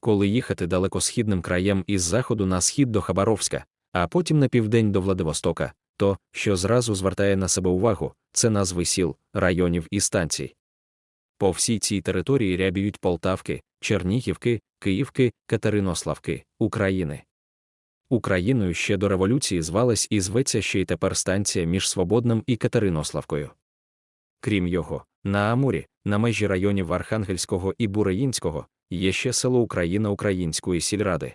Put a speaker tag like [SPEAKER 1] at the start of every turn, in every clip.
[SPEAKER 1] коли їхати далекосхідним краєм із заходу на схід до Хабаровська, а потім на південь до Владивостока, то, що зразу звертає на себе увагу, це назви сіл, районів і станцій. По всій цій території рябіють Полтавки, Чернігівки, Київки, Катеринославки, України. Україною ще до революції звалась і зветься ще й тепер станція між Свободним і Катеринославкою. Крім його, на Амурі, на межі районів Архангельського і Буреїнського, є ще село Україна Української сільради.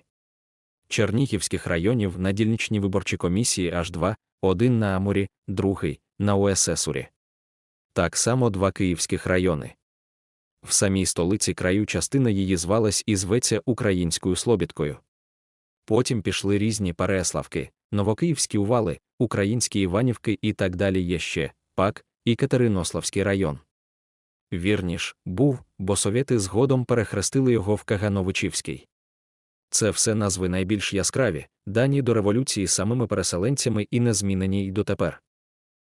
[SPEAKER 1] Чернігівських районів на дільничній виборчій комісії аж два, один на Амурі, другий на ОССурі. Так само два київських райони. В самій столиці краю частина її звалась і зветься Українською Слобідкою. Потім пішли різні Переславки, Новокиївські Ували, Українські Іванівки і так далі є ще ПАК і Катеринославський район. Вірніш, був, бо совєти згодом перехрестили його в Кагановичівський. Це все назви найбільш яскраві, дані до революції самими переселенцями і не змінені й дотепер.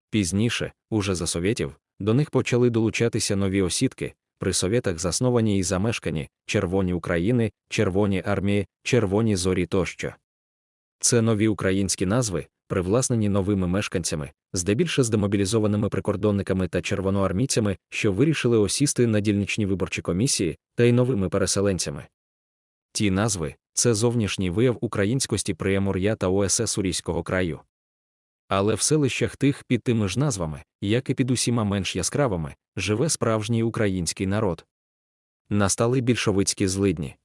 [SPEAKER 1] Пізніше, уже за совєтів, до них почали долучатися нові осідки, при совєтах засновані і замешкані червоні України, червоні армії, червоні зорі тощо. Це нові українські назви, привласнені новими мешканцями, здебільше з демобілізованими прикордонниками та червоноармійцями, що вирішили осісти на дільничні виборчі комісії, та й новими переселенцями. Ті назви це зовнішній вияв українськості Приямур'я та ОСС Урійського краю. Але в селищах тих під тими ж назвами, як і під усіма менш яскравими, живе справжній український народ. Настали більшовицькі злидні.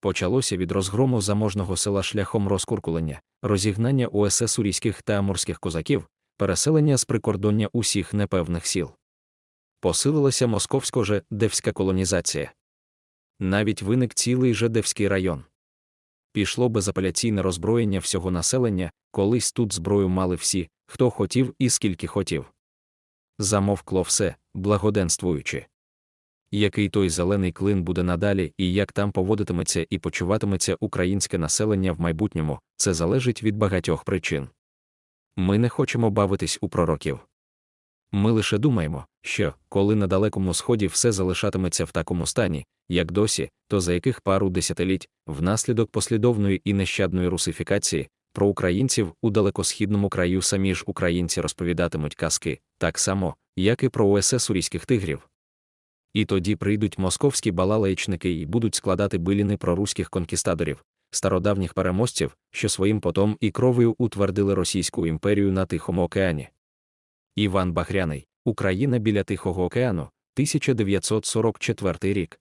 [SPEAKER 1] Почалося від розгрому заможного села шляхом розкуркулення, розігнання УСС урійських та амурських козаків, переселення з прикордоння усіх непевних сіл. Посилилася московсько девська колонізація. Навіть виник цілий Жедевський район. Пішло безапеляційне роззброєння всього населення, колись тут зброю мали всі, хто хотів і скільки хотів. Замовкло все, благоденствуючи. Який той зелений клин буде надалі і як там поводитиметься і почуватиметься українське населення в майбутньому, це залежить від багатьох причин. Ми не хочемо бавитись у пророків. Ми лише думаємо, що, коли на далекому сході все залишатиметься в такому стані, як досі, то за яких пару десятиліть, внаслідок послідовної і нещадної русифікації, про українців у далекосхідному краю самі ж українці розповідатимуть казки, так само, як і про ОСС урійських тигрів. І тоді прийдуть московські балалаїчники і будуть складати биліни про руських конкістадорів, стародавніх переможців, що своїм потом і кров'ю утвердили Російську імперію на Тихому океані. Іван Багряний, Україна біля Тихого океану, 1944 рік.